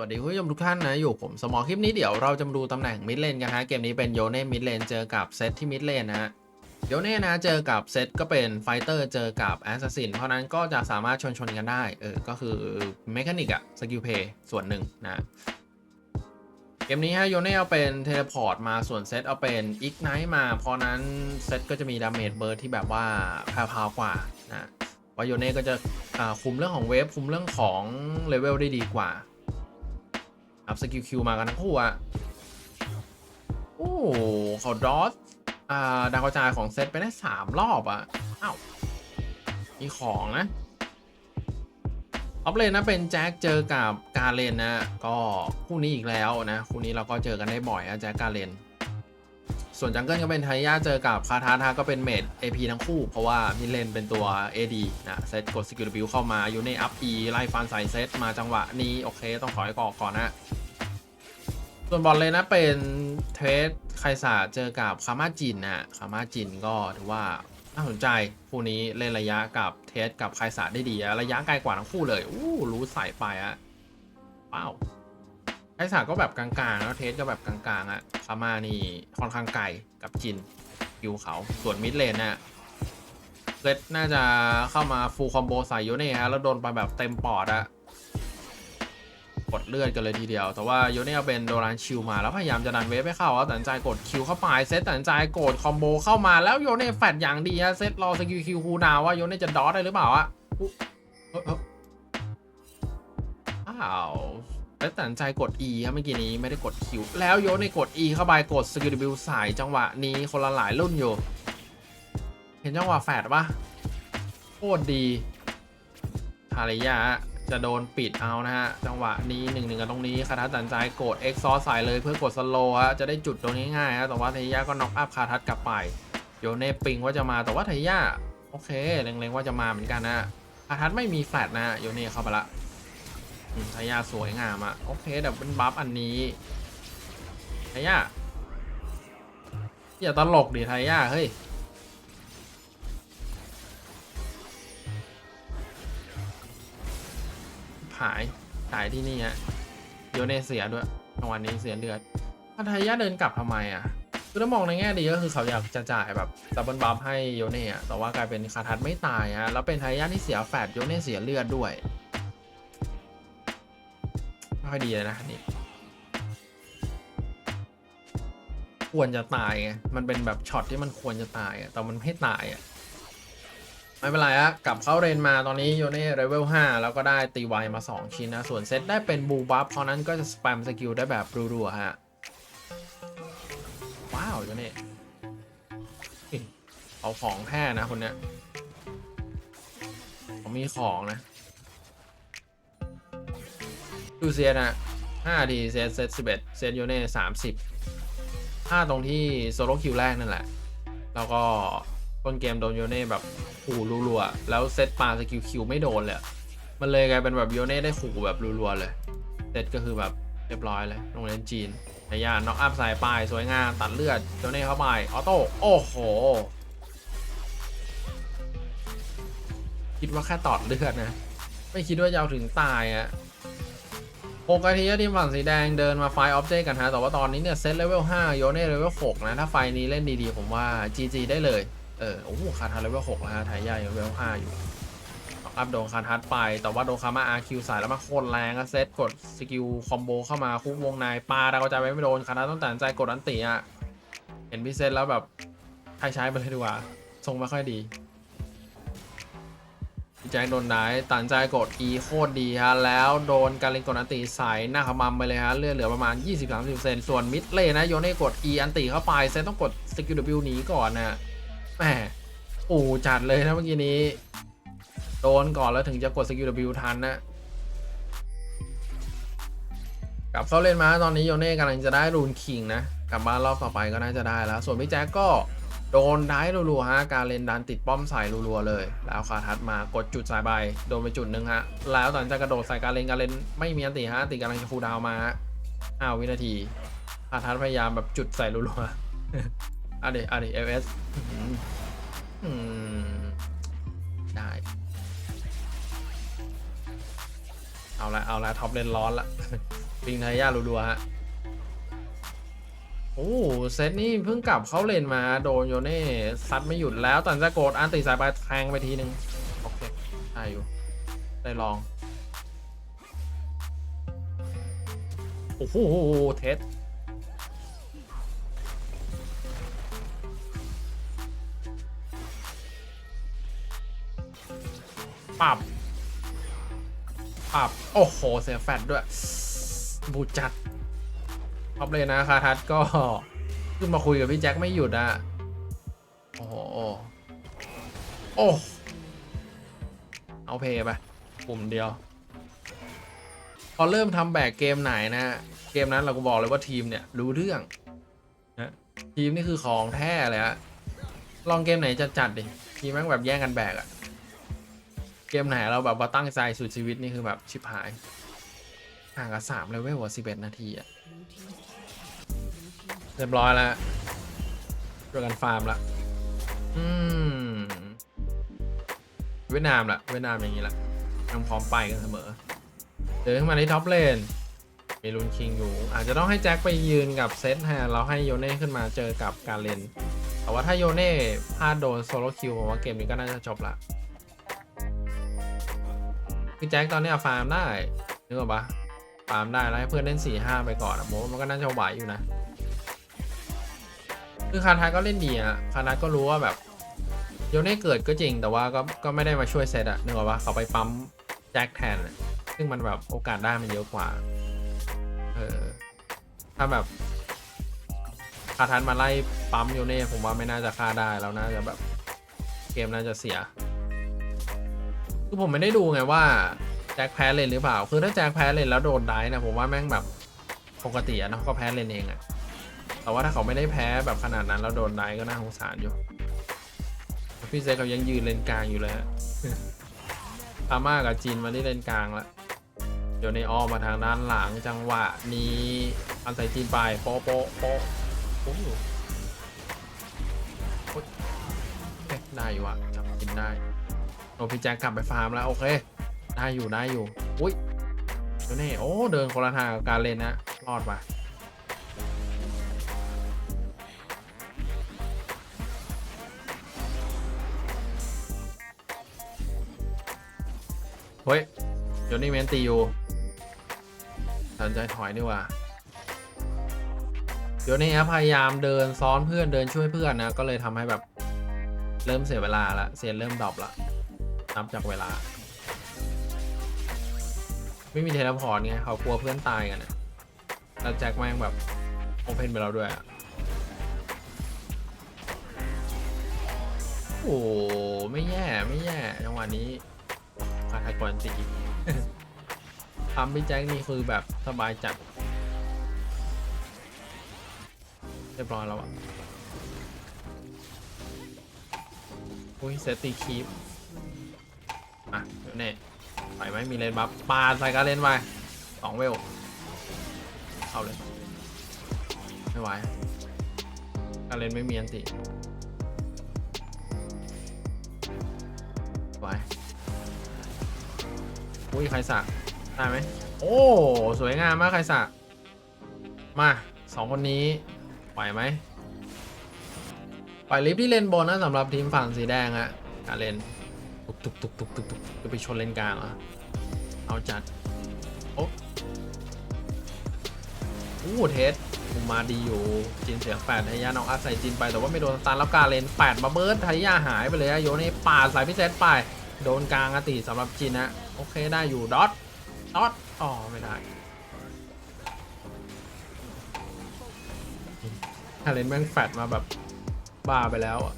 วัสดีคุณผู้ชมทุกท่านนะอยู่ผมสมอคลิปนี้เดี๋ยวเราจะมาดูตำแหน่งมิดเลนกันฮะเกมนี้เป็นโยเน่มิดเลนเจอกับเซตที่มิดเลนนะฮะโยเน่นะเจอกับเซตก็เป็นไฟเตอร์เจอกับแอสซัสซินเพราะนั้นก็จะสามารถชนชนๆกันได้เออก็คือเมคานิกอะสกิลเพย์ส่วนหนึ่งนะเกมนี้ฮะโยเน่เอาเป็นเทเลพอร์ตมาส่วนเซตเอาเป็นอิกไนท์มาเพราะนั้นเซตก็จะมีดาเมจเบิร์ดที่แบบว่าแพรวๆกว่านะวาโยเน่ก็จะคุมเรื่องของเวฟคุมเรื่องของเลเวลได้ดีกว่า อัพสกิลคิวมากันทั้งคู่อะโอ้เขาดอสอ่าดาวกระจายของเซตไปได้สามรอบอะอ้าวมีของนะออฟเลนนะเป็นแจ็คเจอกับการเลนนะก็คู่นี้อีกแล้วนะคู่นี้เราก็เจอกันได้บ่อยอะแจ็คการเลน ส่วนจังเกิลก็เป็นไทย่าเจอกับคาทาทาก็เป็นเมด AP ทั้งคู่ เพราะว่ามิเลนเป็นตัว AD นะ เซตกดสกิลบิวเข้ามาอยู่ในอัพ E ไล่ฟันใส่เซตมาจังหวะนี้ โอเค ต้องขอให้กอกก่อนนะ ส่วนบอลเลยนะเป็นเทรดไคซาเจอกับคามาจินนะคามาจินก็ถือว่าน่าสนใจคู่นี้เล่นระยะกับเทสกับไคซาได้ดี ระยะไกลกว่าทั้งคู่เลยอู้รู้ใส่ไปอะว้าว ไคซาก็แบบกลางๆแล้วเทสก็แบบกลางๆอะคามานี่ค่อนข้างไกลกับจินคิวเขาส่วนมิดเลนน่ะเซตน่าจะเข้ามาฟูลคอมโบใส่โยเน่ฮะแล้วโดนไปแบบเต็มปอดอะกดเลือดกันเลยทีเดียว แต่ว่าโยเน่เอาเป็นโดรานชิลมาแล้วพยายามจะดันเวฟให้เข้าเอาตัดใจกดคิวเข้าไปเซตตัดใจกดคอมโบเข้ามาแล้วโยเน่แฟดอย่างดีฮะเซตรอสกิลคิวคูลดาว่าโยเน่จะดอทได้หรือเปล่าอะอ้าว แล้วตัดสินใจกด E ครับเมื่อกี้นี้ไม่ได้กด Q แล้วโยเน่กด E เข้าไปกดสกิลบิลสายจังหวะนี้คนละหลายรุ่นอยู่ เห็นจังหวะแฟดปะโคตรดีทาริยะจะโดนปิดเอานะฮะ จังหวะนี้หนึ่งหนึ่งกันตรงนี้คาทัสตัดสินใจกด X ซอสใส่เลยเพื่อกดสโลฮะจะได้จุดตรงนี้ง่ายฮะแต่ว่าทาริยะก็น็อกอัพคาทัสกลับไปโยเน่ปิงว่าจะมาแต่ว่าทาริยะโอเคเล็งๆว่าจะมาเหมือนกันนะคาทัสไม่มีแฟลตนะโยเน่เข้าไปละ ทายาสวยงามอะโอเคเดี๋ยวเป็นบัฟอันนี้ทายาอย่าตลกดิทายาเฮ้ยหายหายที่นี่ฮะโยเนเสียด้วยรางวัลนี้เสียเลือดพัทยาเดินกลับทำไมอะ คือถ้ามองในแง่ดีก็คือเขาอยากจะจ่ายแบบดับเบิลบัฟให้โยเน่แต่ว่ากลายเป็นคาทัดไม่ตายฮะ แล้วเป็นทายาที่เสียแฟดโยเน่เสียเลือดด้วย ค่อยดีเลยนะอันนี่ควรจะตายไง มันเป็นแบบช็อตที่มันควรจะตายอะแต่มันไม่ตายอะไม่เป็นไรฮะกลับเข้าเรนมาตอนนี้โยเน่เลเวล5แล้วก็ได้ตีไวมา 2 ชิ้นนะ ส่วนเซตได้เป็นบูบัฟเพราะนั้นก็จะสแปมสกิลได้แบบรัวๆฮะ ว้าวโยเน่เฮ้ยเอาของแท้นะคนเนี้ยมีของนะ ดูเซียนอะ5ดีเซตเซต11เอ็ดเซตโยเน่30ถ้าตรงที่โซโลคิวแรกนั่นแหละ แล้วก็ต้นเกมโดนโยเน่แบบขู่รัวๆ แล้วเซตปาสกิลคิวไม่โดนเลย มันเลยกลายเป็นแบบโยเน่ได้ขู่แบบรัวๆเลย เซตก็คือแบบเรียบร้อยเลยโรงเรียนจีนนายาน็อกอัพสายปลายสวยงามตัดเลือดโยเน่เข้าไปออโต้โอ้โห คิดว่าแค่ตอดเลือดนะ ไม่คิดว่าจะเอาถึงตายอะ โอกาทีทีมฝั่งสีแดงเดินมาไฟออฟเจกันฮะ แต่ว่าตอนนี้เนี่ยเซตเลเวล5โยนเน่เลเวล6นะ ถ้าไฟนี้เล่นดีๆ ผมว่า GG ได้เลย เออ โอ้โหคาทัสเลเวล6แล้วฮะไทยใหญ่เลเวล5อยู่อัพโดนคาทัสไป แต่ว่าโดนคามาอาคิวใส่แล้วมาโคตรแรงก็เซตกดสกิลคอมโบเข้ามาคุกวงในปาดาวกระจายไปไม่โดนคาทัสต้องตัดใจกดอันติอะเห็นพี่เซตแล้วแบบใช้ใช้ไปเลยดีกว่าทรงไม่ค่อยดี แจ็คโดนได้ตัดสินใจกด E โคตรดีฮะ แล้วโดนการเล่นกดอันติใส่หน้าขมำไปเลยฮะ เลือดเหลือประมาณ 20-30%ส่วนมิดเลนนะ โยเน่กด E อันติเข้าไปเซตต้องกดสกิล W หนีก่อนนะแหมโอ้จัดเลยนะเมื่อกี้นี้ โดนก่อนแล้วถึงจะกดสกิล W ทันนะกลับเข้าเล่นมาตอนนี้โยเน่กำลังจะได้รูนคิงนะ กลับบ้านรอบต่อไปก็น่าจะได้แล้ว ส่วนพี่แจ็คก็ โดนได้รัวๆฮะ การเลนดันติดป้อมใส่รัวๆเลย แล้วคาทัดมากดจุดสายใบ โดนไปจุดหนึ่งฮะ แล้วตอนจะกระโดดใส่การเลนการเลนไม่มีอันติฮะติกำลังจะคูดาวมาห้าวินาทีคาทัดพยายามแบบจุดใส่รัวๆอะเดี๋ยวอะเดี๋ยว FS อื้อหืออืมได้ เอาละเอาละท็อปเลนร้อนละปิงไทยารัวๆฮะ โอ้เซตนี่เพิ่งกลับเข้าเลนมาโดนโยเน่ซัดไม่หยุดแล้วตันจะโกดอันติสายไปแทงไปทีนึงโอเคได้อยู่ ได้ลอง โอ้โหเทสปับปับโอ้โห เสียแฟดด้วย บูจัด ท็อปเลยนะคาทัศก็ขึ้นมาคุยกับพี่แจ็คไม่หยุดอะโอ้โหโอ้เอาเพย์ไปปุ่มเดียว พอเริ่มทำแบกเกมไหนนะ เกมนั้นเราก็บอกเลยว่าทีมเนี่ยรู้เรื่องนะทีมนี่คือของแท้เลยฮะลองเกมไหนจะจัดดิทีมแม่งแบบแย่งกันแบกอะเกมไหนเราแบบว่าตั้งใจสุดชีวิตนี่คือแบบชิบหายห่างกันสามเลเวลกว่าสิบเอ็ดนาทีอะ เรียบร้อยแล้วเรื่องกันฟาร์มละอืมเวียดนามละเวียดนามอย่างนี้ละยังพร้อมไปกันเสมอเดินขึ้นมาที่ท็อปเลนมีลุนคิงอยู่ อาจจะต้องให้แจ็คไปยืนกับเซตแทนแล้วให้โยเน่ขึ้นมาเจอกับการเลนแต่ว่าถ้าโยเน่พลาดโดนโซโลคิวผมว่าเกมนี้ก็น่าจะจบละคือแจ็คตอนนี้ฟาร์มได้นึกออกปะ ฟาร์มได้แล้วให้เพื่อนเล่น4ี่ห้าไปก่อนอะผมว่ามันก็น่าจะไหวอยู่นะ คือคาทาก็เล่นดีอะคาทาก็รู้ว่าแบบโยเน่เกิดก็จริงแต่ว่าก็ก็ไม่ได้มาช่วยเซตอะนึกออกปะเขาไปปั๊มแจ็คแทนอะซึ่งมันแบบโอกาสได้มันเยอะกว่า เออ ถ้าแบบคาทันมาไล่ปั๊มโยเน่ผมว่าไม่น่าจะฆ่าได้แล้วน่าจะแบบเกมน่าจะเสีย คือผมไม่ได้ดูไงว่า แจ็คแพ้เลนหรือเปล่า คือถ้าแจ็คแพ้เลนแล้วโดนได้นะผมว่าแม่งแบบปกติอะเนาะก็แพ้เลนเองอะแต่ว่าถ้าเขาไม่ได้แพ้แบบขนาดนั้นแล้วโดนได้ก็น่าสงสารอยู่ พี่เซเขายังยืนเลนกลางอยู่เลยฮะพาม่ากับจีนมาที่เลนกลางแล้วเดี๋ยวในออมมาทางด้านหลังจังหวะนี้อันใส่จีนไปโป๊ะโป๊ะโป๊ะโอ้โหโอ๊ยได้อยู่อะจับกินได้โดนพี่แจ็คกลับไปฟาร์มแล้วโอเค ได้อยู่ได้อยู่ อุ้ยเดี๋ยวนี่โอ้ เดินคนละทางกับการเล่นนะ รอดไปเฮ้ยเดี๋ยวนี้เมนตีอยู่สนใจถอยดีกว่าเดี๋ยวนี้พยายามเดินซ้อนเพื่อนเดินช่วยเพื่อนนะ ก็เลยทำให้แบบ เริ่มเสียเวลาละ เสียเริ่มดรอปละนับจากเวลา ไม่มีเทเลพอร์ตไงเขากลัวเพื่อนตายกันนะแล้วแจ็คแม่งแบบโอเพนไปแล้วด้วยอะโอ้ไม่แย่ไม่แย่จังหวะนี้อาทากรตีทำพี่แจ็คนี่คือแบบสบายจัดเรียบร้อยแล้วอะอุ้ยเซตตีคีปอะเดี๋ยวเน่ ไปไหมมีเลนบัฟปาดใส่การเลนไปสองเวลเอาเลย ไม่ไหวการเลนไม่มีอันติไหวอุ้ยใครสักได้ไหมโอ้ สวยงามมากใครสะมาสองคนนี้ไหวไหมปล่อยลิฟที่เลนบนนะสำหรับทีมฝั่งสีแดงอะการเลนตุกตุกตุกตุกตุกตุกจะไปชนเลนกลางเหรอ เอาจัด โอ้โอ้เทสผมมาดีอยู่จินเสียแปดทายาน้องอาใส่จินไปแต่ว่าไม่โดนสตาร์แล้วกาเลนแปดมาเบิร์ดทายาหายไปเลยอะโยนให้ป่าดสายพิเศษไป โดนกลางอติสำหรับจินนะ โอเคได้อยู่ดอทดอทอ๋อไม่ได้ฮาเลนแม่งแฟดมาแบบบ้าไปแล้วอะ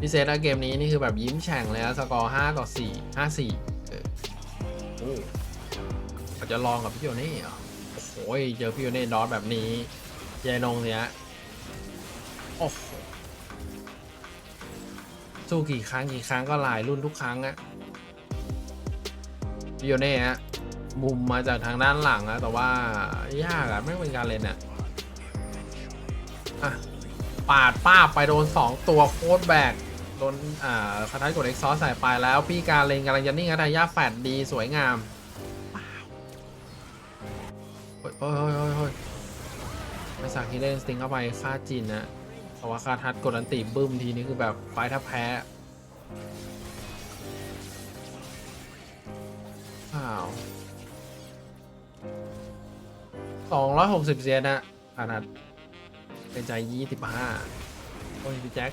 พิเศษอะเกมนี้นี่คือแบบยิ้มแฉ่งเลยอะสกอร์5ต่อ4 5 4เออโอ้อาจะลองกับพี่โยเน่เหรอโอ้ยเจอพี่โยเน่ดอทแบบนี้ยายนงเนี่ยโอ้โหสู้กี่ครั้งกี่ครั้งก็หลายรุ่นทุกครั้งอะดิโอเน่ฮะมุมมาจากทางด้านหลังอะแต่ว่ายากอะไม่เป็นการเล่นอะอะปาดป้าไปโดน 2 ตัวโคตรแบก โดนอ่าคาทัดกดเอ็กซอสใส่ไปแล้ว พี่การเลงกำลังจะนิ่งอาทายาแฟดดีสวยงามโอ้ยโอ้ยโอ้ยโอ้ยไม่สักที่เล่นสติงเข้าไปฆ่าจินนะเพราะว่าคาทัดกดอันติบึ้มทีนี้คือแบบไฟถ้าแพ้อ้าวสองร้อยหกสิบเซนนะคาทัดเป็นใจยี่สิบห้าโอ้ยพี่แจ็ค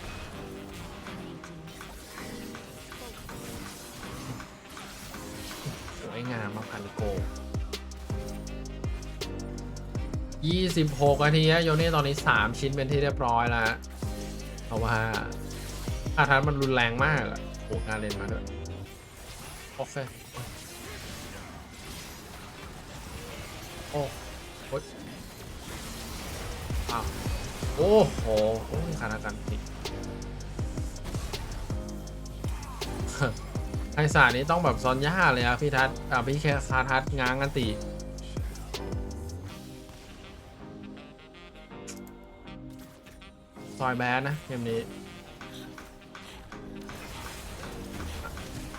งามมาพันโกยี่สิบหกนาทีฮะโยนี่ตอนนี้สามชิ้นเป็นที่เรียบร้อยแล้วเพราะว่าอาทันมันรุนแรงมากอะโอ้การเล่นมาด้วยโอเคโอ้โอ้อ้าวโอ้โหโอ้ยขานากันติ ไอสานี้ต้องแบบซอนย่าเลยอะพี่ทัศน์อ่าพี่แค่คาทัศง้างกันติซอยแบดนะเกมนี้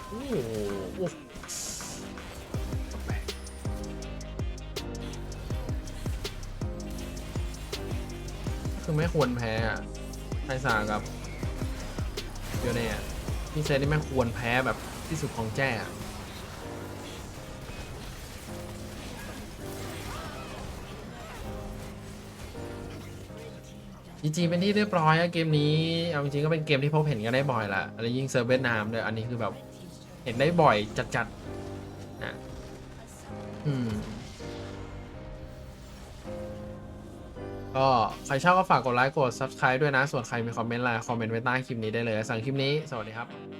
โอ้โหคือไม่ควรแพ้อะไอสากับเดียวเนี่ยพี่เซนนี่ไม่ควรแพ้แบบ ที่สุดของแจ้อะจริงๆเป็นที่เรียบร้อยอะเกมนี้เอาจริงๆก็เป็นเกมที่พบเห็นกันได้บ่อยละแล้วยิ่งเซิร์ฟเวียดนามด้วยอันนี้คือแบบเห็นได้บ่อยจัดๆนะอืมก็ใครชอบก็ฝากกดไลค์กด subscribe ด้วยนะ ส่วนใครมีคอมเมนต์อะไรคอมเมนต์ไว้ใต้คลิปนี้ได้เลยสั่งคลิปนี้ สวัสดีครับ